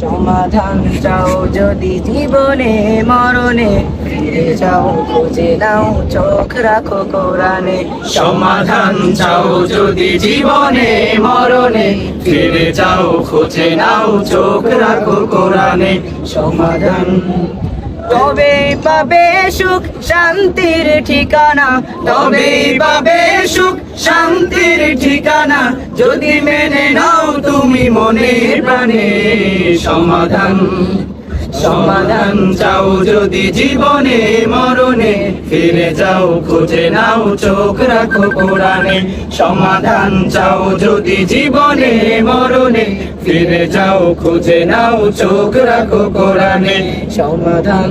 সমাধান চাও যদি জীবনে, মরণে। ফিরে যাও, খুঁজে নাও, চোখ রাখো কোরআনে। সমাধান চাও যদি জীবনে, মরণে। ফিরে যাও, খুঁজে নাও, চোখ রাখো কোরআনে। সমাধান। তবে পাবে সুখ, শান্তির ঠিকানা। তবে পাবে সুখ, শান্তির ঠিকানা। যদি মেনে তুমি মনে প্রাণে সমাধান সমাধান চাও যদি জীবনে, মরণে ফিরে যাও, খুঁজে নাও, চোখ রাখো কোরআনে। সমাধান চাও যদি জীবনে, মরণে ফিরে যাও, খুঁজে নাও, চোখ রাখো কোরআনে। সমাধান